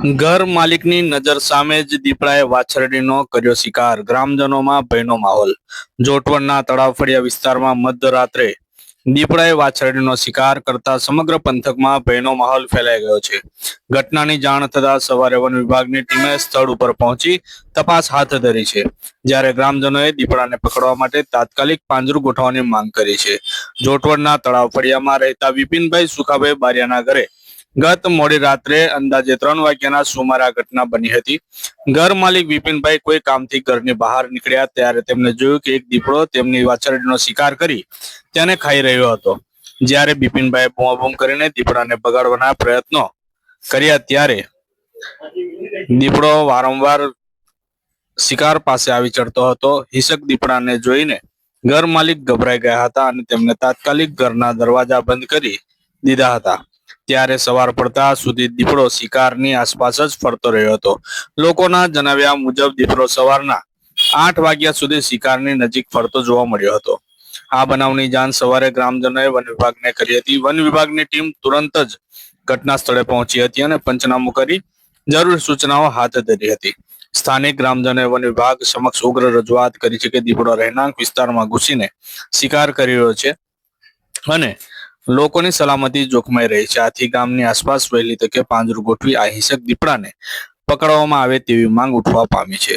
ઘર માલિકની નજર સામે જ દીપડાએ વાછરડીનો કર્યો શિકાર. ગ્રામજનોમાં ભયનો માહોલ. જોટવણના તળાવ ફળિયા વિસ્તારમાં મધરાત્રે દીપડાએ વાછરડીનો શિકાર કરતા સમગ્ર પંથકમાં ભયનો માહોલ ફેલાઈ ગયો છે. ઘટનાની જાણ થતા સવારે વન વિભાગની ટીમે સ્થળ ઉપર પહોંચી તપાસ હાથ ધરી છે. જ્યારે ગ્રામજનોએ દીપડાને પકડવા માટે તાત્કાલિક પાંજરું ગોઠવવાની માંગ કરી છે. જોટવણના તળાવ ફળિયામાં રહેતા વિપિનભાઈ સુખાભાઈ બારિયાના ઘરે ગત મોડી રાત્રે અંદાજે ત્રણ વાગ્યાના સુમારા ઘટના બની હતી. ઘર માલિક વિપિનભાઈ કોઈ કામથી ઘરની બહાર નીકળ્યા ત્યારે તેમને જોયું કે એક દીપડો તેમની વાછરડીનો શિકાર કરી તેને ખાઈ રહ્યો હતો. જ્યારે બિપિનભાઈએ બૂમાબૂમ કરીને દીપડાને બગાડવાના પ્રયત્નો કર્યા ત્યારે દીપડો વારંવાર શિકાર પાસે આવી ચડતો હતો. હિંસક દીપડાને જોઈને ઘર માલિક ગભરાઈ ગયા હતા અને તેમને તાત્કાલિક ઘરના દરવાજા બંધ કરી દીધા હતા. ત્યારે સવાર પડતા સુધી દીપડો શિકારની આસપાસ જ ફરતો રહ્યો હતો. લોકોના જણાવ્યા મુજબ દીપડો સવારના આઠ વાગ્યા સુધી શિકારની નજીક ફરતો જોવા મળ્યો હતો. આ બનાવની જાણ સવારે ગ્રામજનોએ વન વિભાગને કરી હતી. વન વિભાગની ટીમ તુરંત જ ઘટના સ્થળે પહોંચી હતી અને પંચનામું કરી જરૂરી સૂચનાઓ હાથ ધરી હતી. સ્થાનિક ગ્રામજનોએ વન વિભાગ સમક્ષ ઉગ્ર રજૂઆત કરી છે કે દીપડો રહેણાંક વિસ્તારમાં ઘૂસીને શિકાર કરી રહ્યો છે અને લોકોની સલામતી જોખમાઈ રહી છે. આથી ગામની આસપાસ વહેલી તકે પાંજરું ગોઠવી આ હિંસક દીપડાને પકડવામાં આવે તેવી માંગ ઉઠવા પામી છે.